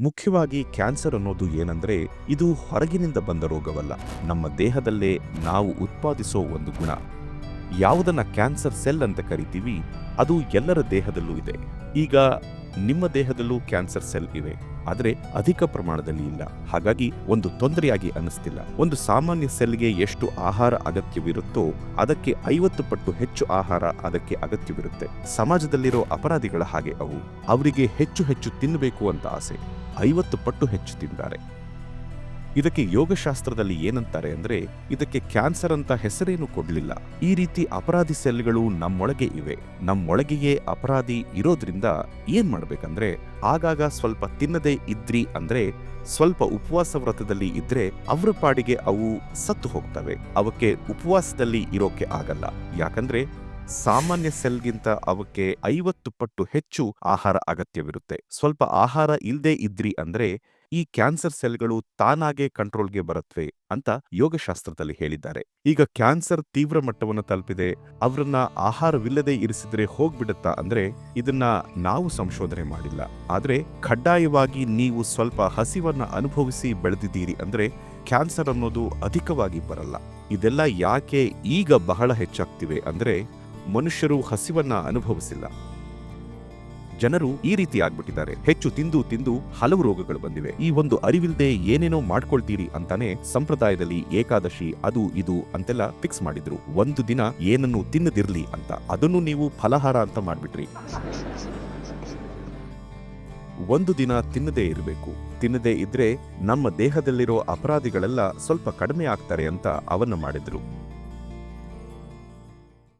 ಮುಖ್ಯವಾಗಿ ಕ್ಯಾನ್ಸರ್ ಅನ್ನೋದು ಏನಂದ್ರೆ ಇದು ಹೊರಗಿನಿಂದ ಬಂದ ರೋಗವಲ್ಲ. ನಮ್ಮ ದೇಹದಲ್ಲೇ ನಾವು ಉತ್ಪಾದಿಸೋ ಒಂದು ಗುಣ. ಯಾವುದನ್ನ ಕ್ಯಾನ್ಸರ್ ಸೆಲ್ ಅಂತ ಕರಿತೀವಿ, ಅದು ಎಲ್ಲರ ದೇಹದಲ್ಲೂ ಇದೆ. ಈಗ ನಿಮ್ಮ ದೇಹದಲ್ಲೂ ಕ್ಯಾನ್ಸರ್ ಸೆಲ್ ಇವೆ. ಆದರೆ ಅಧಿಕ ಪ್ರಮಾಣದಲ್ಲಿ ಇಲ್ಲ. ಹಾಗಾಗಿ ಒಂದು ತೊಂದರೆಯಾಗಿ ಅನ್ನಿಸ್ತಿಲ್ಲ. ಒಂದು ಸಾಮಾನ್ಯ ಸೆಲ್ಗೆ ಎಷ್ಟು ಆಹಾರ ಅಗತ್ಯವಿರುತ್ತೋ ಅದಕ್ಕೆ ಐವತ್ತು ಪಟ್ಟು ಹೆಚ್ಚು ಆಹಾರ ಅದಕ್ಕೆ ಅಗತ್ಯವಿರುತ್ತೆ. ಸಮಾಜದಲ್ಲಿರೋ ಅಪರಾಧಿಗಳ ಹಾಗೆ ಅವು. ಅವರಿಗೆ ಹೆಚ್ಚು ಹೆಚ್ಚು ತಿನ್ನಬೇಕು ಅಂತ ಆಸೆ. ಐವತ್ತು ಪಟ್ಟು ಹೆಚ್ಚು ತಿಂತಾರೆ. ಇದಕ್ಕೆ ಯೋಗಶಾಸ್ತ್ರದಲ್ಲಿ ಏನಂತಾರೆ ಅಂದರೆ, ಇದಕ್ಕೆ ಕ್ಯಾನ್ಸರ್ ಅಂತ ಹೆಸರೇನು ಕೊಡಲಿಲ್ಲ. ಈ ರೀತಿ ಅಪರಾಧಿ ಸೆಲ್ಗಳು ನಮ್ಮೊಳಗೆ ಇವೆ. ನಮ್ಮೊಳಗೆಯೇ ಅಪರಾಧಿ ಇರೋದ್ರಿಂದ ಏನ್ ಮಾಡ್ಬೇಕಂದ್ರೆ, ಆಗಾಗ ಸ್ವಲ್ಪ ತಿನ್ನದೇ ಇದ್ರಿ ಅಂದ್ರೆ, ಸ್ವಲ್ಪ ಉಪವಾಸ ವ್ರತದಲ್ಲಿ ಇದ್ರೆ ಅವರ ಪಾಡಿಗೆ ಅವು ಸತ್ತು ಹೋಗ್ತವೆ. ಅವಕ್ಕೆ ಉಪವಾಸದಲ್ಲಿ ಇರೋಕೆ ಆಗಲ್ಲ. ಯಾಕಂದ್ರೆ ಸಾಮಾನ್ಯ ಸೆಲ್ಗಿಂತ ಅವಕ್ಕೆ ಐವತ್ತು ಪಟ್ಟು ಹೆಚ್ಚು ಆಹಾರ ಅಗತ್ಯವಿರುತ್ತೆ. ಸ್ವಲ್ಪ ಆಹಾರ ಇಲ್ಲದೆ ಇದ್ರಿ ಅಂದ್ರೆ ಈ ಕ್ಯಾನ್ಸರ್ ಸೆಲ್ಗಳು ತಾನಾಗೆ ಕಂಟ್ರೋಲ್ಗೆ ಬರುತ್ತವೆ ಅಂತ ಯೋಗಶಾಸ್ತ್ರದಲ್ಲಿ ಹೇಳಿದ್ದಾರೆ. ಈಗ ಕ್ಯಾನ್ಸರ್ ತೀವ್ರ ಮಟ್ಟವನ್ನು ತಲುಪಿದೆ, ಅವರನ್ನ ಆಹಾರವಿಲ್ಲದೆ ಇರಿಸಿದ್ರೆ ಹೋಗ್ಬಿಡುತ್ತಾ ಅಂದ್ರೆ ಇದನ್ನ ನಾವು ಸಂಶೋಧನೆ ಮಾಡಿಲ್ಲ. ಆದ್ರೆ ಕಡ್ಡಾಯವಾಗಿ ನೀವು ಸ್ವಲ್ಪ ಹಸಿವನ್ನ ಅನುಭವಿಸಿ ಬೆಳೆದಿದ್ದೀರಿ ಅಂದ್ರೆ ಕ್ಯಾನ್ಸರ್ ಅನ್ನೋದು ಅಧಿಕವಾಗಿ ಬರಲ್ಲ. ಇದೆಲ್ಲ ಯಾಕೆ ಈಗ ಬಹಳ ಹೆಚ್ಚಾಗ್ತಿವೆ ಅಂದ್ರೆ ಮನುಷ್ಯರು ಹಸಿವನ್ನ ಅನುಭವಿಸಿಲ್ಲ. ಜನರು ಈ ರೀತಿ ಆಗ್ಬಿಟ್ಟಿದ್ದಾರೆ. ಹೆಚ್ಚು ತಿಂದು ತಿಂದು ಹಲವು ರೋಗಗಳು ಬಂದಿವೆ. ಈ ಒಂದು ಅರಿವಿಲ್ದೆ ಏನೇನೋ ಮಾಡ್ಕೊಳ್ತೀರಿ ಅಂತಾನೆ ಸಂಪ್ರದಾಯದಲ್ಲಿ ಏಕಾದಶಿ ಅದು ಇದು ಅಂತೆಲ್ಲ ಫಿಕ್ಸ್ ಮಾಡಿದ್ರು. ಒಂದು ದಿನ ಏನನ್ನು ತಿನ್ನದಿರ್ಲಿ ಅಂತ. ಅದನ್ನು ನೀವು ಫಲಹಾರ ಅಂತ ಮಾಡ್ಬಿಟ್ರಿ. ಒಂದು ದಿನ ತಿನ್ನದೇ ಇರಬೇಕು. ತಿನ್ನದೇ ಇದ್ರೆ ನಮ್ಮ ದೇಹದಲ್ಲಿರೋ ಅಪರಾಧಿಗಳೆಲ್ಲ ಸ್ವಲ್ಪ ಕಡಿಮೆ ಆಗ್ತಾರೆ ಅಂತ ಅವನ್ನ ಮಾಡಿದ್ರು.